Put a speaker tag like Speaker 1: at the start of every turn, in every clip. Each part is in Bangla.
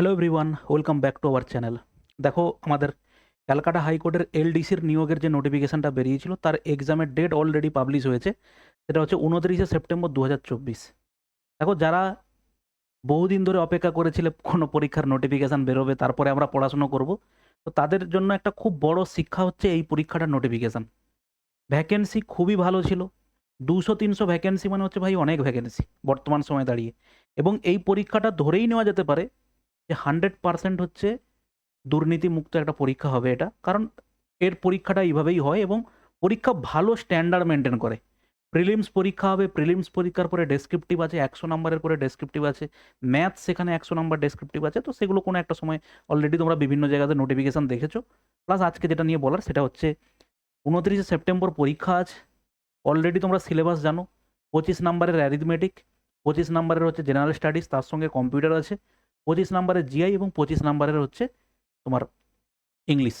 Speaker 1: Hello everyone welcome back to our channel দেখো, আমাদের ক্যালকাটা হাইকোর্টের এলডিসির নিয়োগের যে নোটিফিকেশানটা বেরিয়েছিল, তার এক্সামের ডেট অলরেডি পাবলিশ হয়েছে। সেটা হচ্ছে উনত্রিশে সেপ্টেম্বর দু হাজার চব্বিশ। দেখো, যারা বহুদিন ধরে অপেক্ষা করেছিল কোনো পরীক্ষার নোটিফিকেশান বেরোবে, তারপরে আমরা পড়াশুনো করব, তো তাদের জন্য একটা খুব বড় শিক্ষা হচ্ছে এই পরীক্ষাটার নোটিফিকেশান ভ্যাকেন্সি খুবই ভালো ছিল। দুশো তিনশো ভ্যাকেন্সি মানে হচ্ছে ভাই অনেক ভ্যাকেন্সি বর্তমান সময় দাঁড়িয়ে। এবং এই পরীক্ষাটা ধরেই নেওয়া যেতে পারে যে হান্ড্রেড পার্সেন্ট হচ্ছে দুর্নীতিমুক্ত একটা পরীক্ষা হবে এটা। কারণ এর পরীক্ষাটা এইভাবেই হয় এবং পরীক্ষা ভালো স্ট্যান্ডার্ড মেনটেন করে। প্রিলিমস পরীক্ষা হবে প্রিলিমস পরীক্ষার পরে ডেসক্রিপটিভ আছে, একশো নাম্বারের পরে ডেসক্রিপটিভ আছে ম্যাথ সেখানে একশো নাম্বার ডেসক্রিপটিভ আছে, তো সেগুলো কোনো একটা সময় অলরেডি তোমরা বিভিন্ন জায়গাতে নোটিফিকেশান দেখেছ। প্লাস আজকে যেটা নিয়ে বলার সেটা হচ্ছে উনত্রিশে সেপ্টেম্বর পরীক্ষা আছে অলরেডি তোমরা সিলেবাস জানো, পঁচিশ নাম্বারের অ্যারিথমেটিক পঁচিশ নাম্বারের হচ্ছে জেনারেল স্টাডিজ তার সঙ্গে কম্পিউটার আছে পঁচিশ নাম্বারের জিআই এবং পঁচিশ নাম্বারের হচ্ছে তোমার ইংলিশ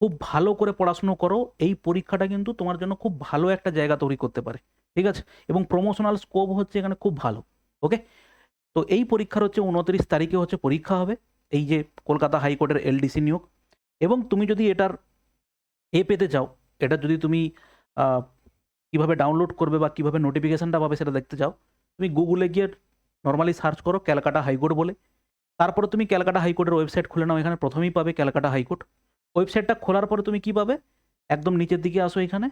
Speaker 1: খুব ভালো করে পড়াশুনো করো, এই পরীক্ষাটা কিন্তু তোমার জন্য খুব ভালো একটা জায়গা তৈরি করতে পারে, ঠিক আছে? এবং প্রমোশনাল স্কোপ হচ্ছে এখানে খুব ভালো ওকে তো এই পরীক্ষার হচ্ছে উনত্রিশ তারিখে হচ্ছে পরীক্ষা হবে, এই যে কলকাতা হাইকোর্টের এলডিসি নিয়োগ। এবং তুমি যদি এটার এ পেতে চাও, এটা যদি তুমি কীভাবে ডাউনলোড করবে বা কীভাবে নোটিফিকেশানটা পাবে সেটা দেখতে চাও, তুমি গুগলে গিয়ে নর্মালি সার্চ করো, ক্যালকাটা হাইকোর্ট বলে। তারপরে তুমি ক্যালকাটা হাইকোর্টের ওয়েবসাইট খুলে নাও, এখানে প্রথমেই পাবে ক্যালকাটা হাইকোর্ট। ওয়েবসাইটটা খোলার পরে তুমি কি পাবে? একদম নিচের দিকে আসো এখানে,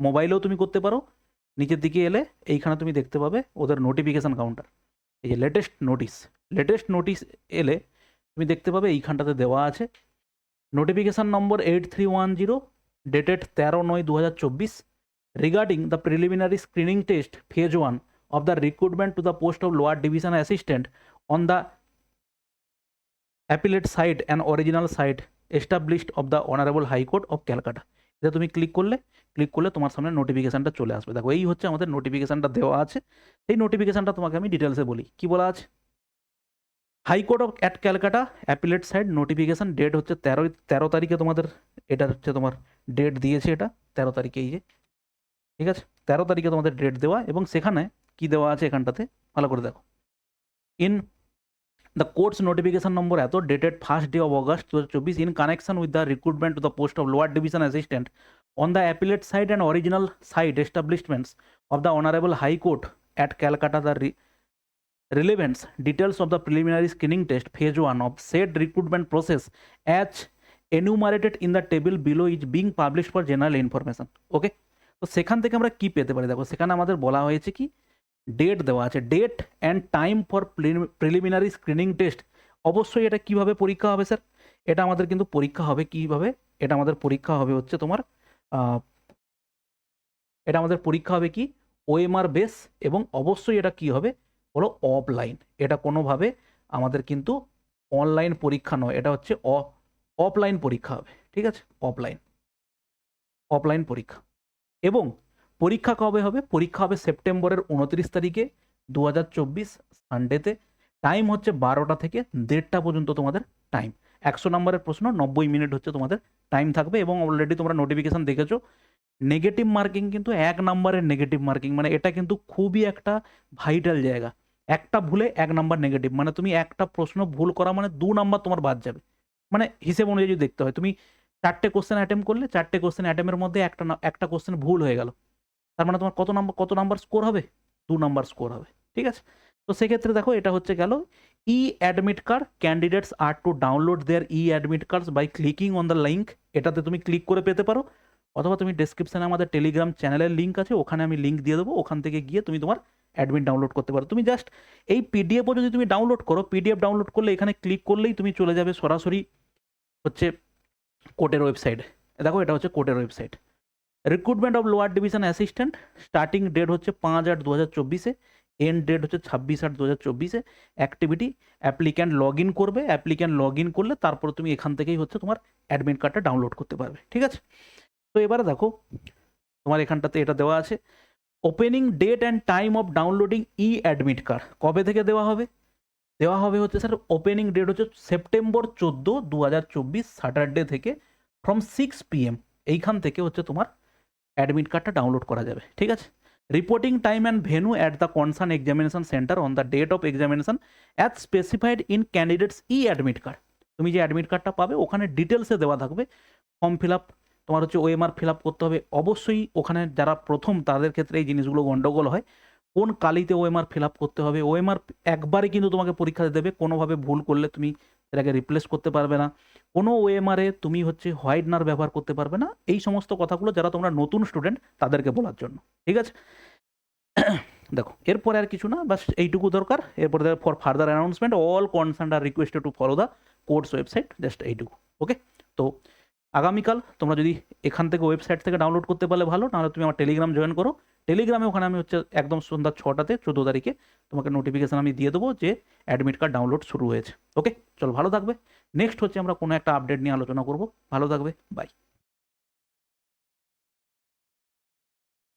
Speaker 1: মোবাইলেও তুমি করতে পারো, নিচের দিকে এলে এইখানে তুমি দেখতে পাবে ওদের নোটিফিকেশান কাউন্টার এই যে লেটেস্ট নোটিশ লেটেস্ট নোটিশ এলে তুমি দেখতে পাবে এইখানটাতে দেওয়া আছে notification number eight three one zero dated তেরো নয় দু হাজার চব্বিশ regarding the preliminary screening test phase one of the recruitment to the post of lower division assistant on the appellate site and original site established of the honourable court of calcutta এটা তুমি ক্লিক করলে ক্লিক করলে তোমার সামনে নোটিফিকেশানটা চলে আসবে। দেখো, এই হচ্ছে আমাদের নোটিফিকেশানটা দেওয়া আছে। এই নোটিফিকেশানটা তোমাকে আমি ডিটেলসে বলি। কি বলা আছে? High court of at Calcutta, appellate side notification date হচ্ছে তেরো তেরো তারিখে তোমাদের, এটা হচ্ছে তোমার ডেট দিয়েছে এটা, তেরো তারিখে এই যে, ঠিক আছে? তেরো তারিখে তোমাদের ডেট দেওয়া এবং সেখানে কি দেওয়া আছে এখানটাতে? ভালো করে দেখো। In the courts notification number এত dated first day of August দু চব্বিশ in connection with the recruitment to the post of lower division assistant on the appellate side and original side establishments of the honourable high court at Calcutta the relevance details of the preliminary screening test phase 1 of said recruitment process as enumerated in the table below is being published for general information. Okay তো সেখান থেকে আমরা কি পেতে পারি? দেখো, সেখানে আমাদের বলা হয়েছে কি? ডেট দেওয়া আছে। Date and time for preliminary screening test অবশ্যই এটা কীভাবে পরীক্ষা হবে স্যার? এটা আমাদের কিন্তু পরীক্ষা হবে কীভাবে? এটা আমাদের পরীক্ষা হবে হচ্ছে তোমার এটা আমাদের পরীক্ষা হবে কি? ওএমআর বেস এবং অবশ্যই এটা কি হবে? হলো অফলাইন এটা কোনোভাবে আমাদের কিন্তু অনলাইন পরীক্ষা নয়। এটা হচ্ছে অফলাইন পরীক্ষা হবে। ঠিক আছে? অফলাইন অফলাইন পরীক্ষা। এবং পরীক্ষা কবে হবে? পরীক্ষা হবে সেপ্টেম্বরের উনত্রিশ তারিখে দু হাজার চব্বিশ সানডেতে। টাইম হচ্ছে বারোটা থেকে দেড়টা পর্যন্ত তোমাদের টাইম। একশো নম্বরের প্রশ্ন, নব্বই মিনিট হচ্ছে তোমাদের টাইম থাকবে এবং অলরেডি তোমরা নোটিফিকেশান দেখেছ। নেগেটিভ মার্কিং কিন্তু এক নম্বরের নেগেটিভ মার্কিং মানে এটা কিন্তু খুবই একটা ভাইটাল জায়গা। একটা ভুলে এক নাম্বার নেগেটিভ মানে তুমি একটা প্রশ্ন ভুল করা মানে দু নাম্বার তোমার বাদ যাবে। মানে হিসেব অনুযায়ী দেখতে হয়, তুমি চারটে কোশ্চেন অ্যাটেম্প করলে, চারটে কোশ্চেন অ্যাটেম্পের মধ্যে একটা একটা কোশ্চেন ভুল হয়ে গেল। তার মানে তোমার কত নাম্বার কত নাম্বার স্কোর হবে? দু নাম্বার স্কোর হবে, ঠিক আছে? তো সেক্ষেত্রে দেখো, এটা হচ্ছে গেল e admit card candidates are to download their e admit cards by clicking on the link এটাতে তুমি ক্লিক করে পেতে পারো, অথবা তুমি ডেসক্রিপশানে আমাদের টেলিগ্রাম চ্যানেলের লিঙ্ক আছে, ওখানে আমি লিঙ্ক দিয়ে দেবো, ওখান থেকে গিয়ে তুমি তোমার অ্যাডমিট ডাউনলোড করতে পারো। তুমি জাস্ট এই পিডিএফও যদি তুমি ডাউনলোড করো পিডিএফ ডাউনলোড করলে এখানে ক্লিক করলেই তুমি চলে যাবে সরাসরি হচ্ছে কোর্টের ওয়েবসাইট দেখো, এটা হচ্ছে কোর্টের website recruitment of lower division assistant starting date হচ্ছে পাঁচ আট দু হাজার চব্বিশে এন্ড ডেট হচ্ছে ছাব্বিশ আট দু হাজার চব্বিশে। অ্যাক্টিভিটি অ্যাপ্লিক্যান্ট লগ ইন করবে অ্যাপ্লিক্যান্ট লগ ইন করলে তারপরে তুমি এখান থেকেই হচ্ছে তোমার অ্যাডমিট কার্ডটা ডাউনলোড করতে পারবে, ঠিক আছে? তো এবারে দেখো, তোমার এখানটাতে এটা দেওয়া আছে opening date and time of downloading e admit card কবে থেকে দেওয়া হবে? দেওয়া হবে হচ্ছে স্যার ওপেনিং ডেট হচ্ছে সেপ্টেম্বর চোদ্দ দু হাজার চব্বিশ স্যাটারডে থেকে ফ্রম সিক্স পিএম এইখান থেকে হচ্ছে তোমার অ্যাডমিট কার্ডটা ডাউনলোড করা যাবে, ঠিক আছে? Reporting time and venue at the concern examination centre on the date of examination as specified in candidates e admit card তুমি যে অ্যাডমিট কার্ডটা পাবে, ওখানে ডিটেলসে দেওয়া থাকবে। ফর্ম ফিল আপ তোমার হচ্ছে ওএমআর ফিল আপ করতে হবে। অবশ্যই ওখানে যারা প্রথম, তাদের ক্ষেত্রে এই জিনিসগুলো গণ্ডগোল হয়। কোন কালিতে ওএমআর ফিল আপ করতে হবে? ওএমআর একবারই কিন্তু তোমাকে পরীক্ষা দেবে কোনোভাবে ভুল করলে তুমি এটাকে রিপ্লেস করতে পারবে না। কোনো ওএমআরে তুমি হচ্ছে হোয়াইটনার ব্যবহার করতে পারবে না। এই সমস্ত কথাগুলো যারা তোমরা নতুন স্টুডেন্ট তাদেরকে বলার জন্য। ঠিক আছে? দেখো, এরপরে আর কিছু না, বাস এইটুকু দরকার। এরপরে for further announcement all concern are requested to follow the course website just এইটুকু ওকে তো আগামীকাল তোমরা যদি এখান থেকে ওয়েবসাইট থেকে ডাউনলোড করতে পারলে ভালো, নাহলে তুমি আমার টেলিগ্রাম জয়েন করো। টেলিগ্রামে ওখানে আমি হচ্ছে একদম সন্ধ্যা ছটাতে চোদ্দ তারিখে তোমাকে নোটিফিকেশান আমি দিয়ে দেবো যে অ্যাডমিট কার্ড ডাউনলোড শুরু হয়েছে। ওকে চলো ভালো থাকবে। নেক্সট হচ্ছে আমরা কোনো একটা আপডেট নিয়ে আলোচনা করব। ভালো থাকবে। বাই